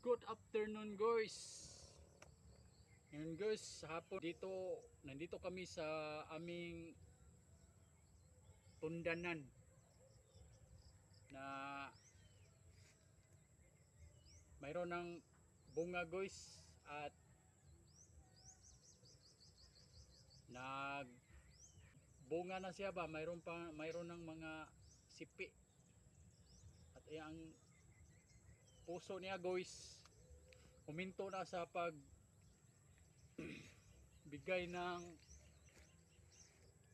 Good afternoon guys. Ngayon guys, hapon dito, nandito kami sa aming tundanan na mayroon ng bunga guys at nag bunga na siya ba mayroon pa mayroon ng mga sipi at ang puso niya guys. Huminto na sa pag bigay ng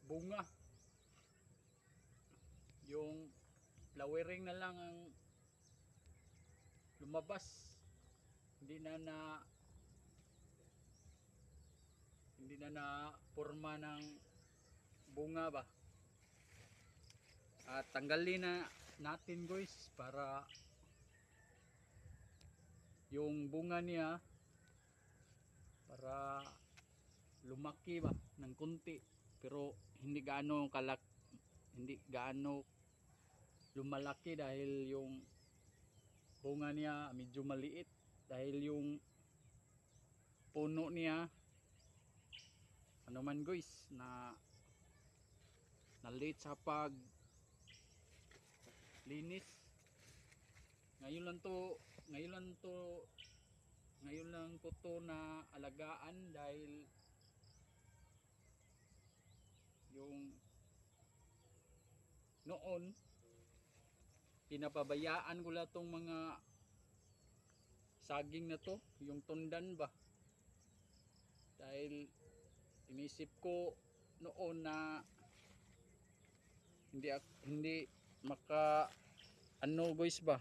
bunga. Yung flowering na lang ang lumabas. Hindi na na hindi na na forma ng bunga ba? At tanggalin na natin guys para yung bunga niya para lumaki ba ng kunti pero hindi gaano kalak hindi gaano lumalaki dahil yung bunga niya medyo maliit. Dahil yung puno niya ano man guys na na late sa pag linis ngayon lang to ngayon lang to ngayon lang ko to na alagaan dahil yung noon pinapabayaan ko lang tong mga saging na to yung tundan ba? Dahil inisip ko noon na hindi hindi maka ano guys ba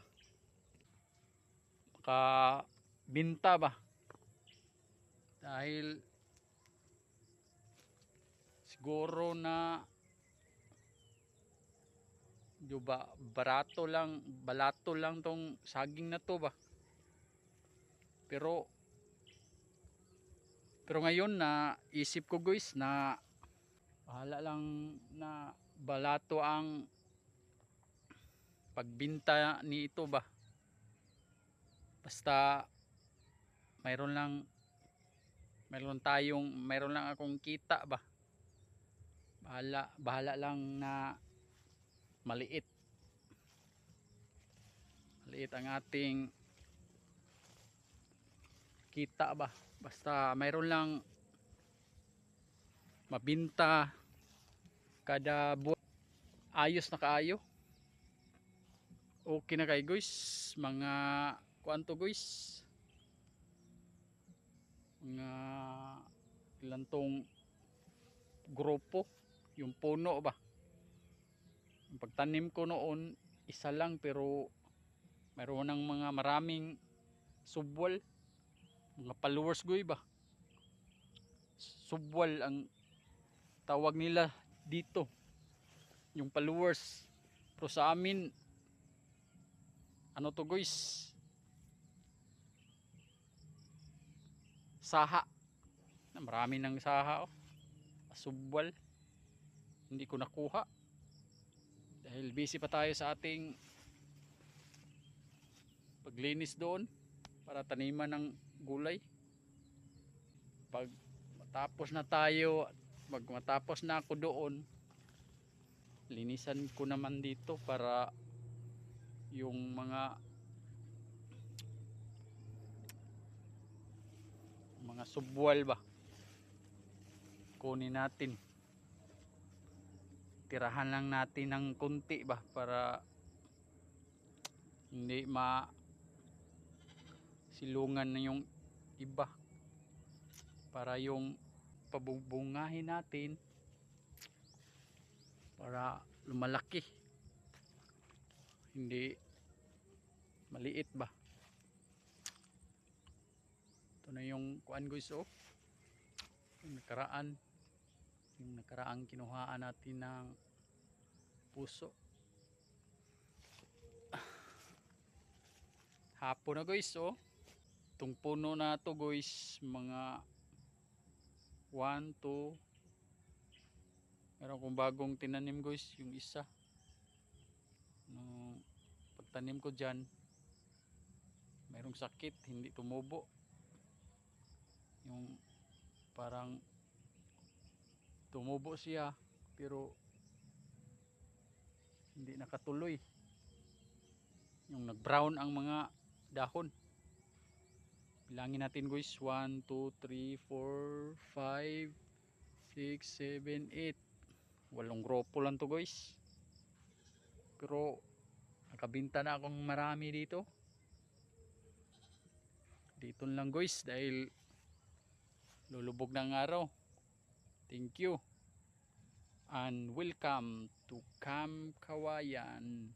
maka binta ba? Dahil siguro na ba barato lang balato lang tong saging na to ba? Pero pero ngayon na isip ko guys na bahala lang na balato ang pagbinta ni ito ba basta mayroon lang mayroon tayong mayroon lang akong kita ba? Bahala bahala lang na maliit. Maliit ang ating kita ba? Basta mayroon lang mabinta kada buwan ayos na kaayo. Okay na kay guys mga kuanto guys. Mga ilan tong grupo. Yung puno ba? Ang pagtanim ko noon isa lang pero mayroon ng mga maraming subwal. Mga followers goy ba subwal ang tawag nila dito. Yung followers. Pero sa amin ano to guys saha. Marami ng saha oh. subwal hindi ko nakuha. Dahil busy pa tayo sa ating paglinis doon para taniman ng gulay. Pag matapos na tayo pag matapos na ako doon linisan ko naman dito para yung mga mga subwal kunin natin. Tirahan lang natin ng kunti ba para hindi ma silungan na yung iba. Para yung pabubungahin natin para lumalaki. Hindi maliit ba na yung kuan guys oh? Yung nakaraan. Yung nakaraang kinuhaan natin ng puso. Hapon na guys oh. Itong puno na to guys mga 1, 2 meron kong bagong tinanim guys yung isa. No, pagtanim ko dyan mayroong sakit hindi tumubo yung parang tumubo siya pero hindi nakatuloy. Yung nag brown ang mga dahon. Bilangin natin guys. 1, 2, 3, 4, 5 6, 7, 8 walong grupo lang to guys. Pero nakabinta na akong marami dito. Dito lang guys dahil lulubog ng araw. Thank you. And welcome to Camp Kawayan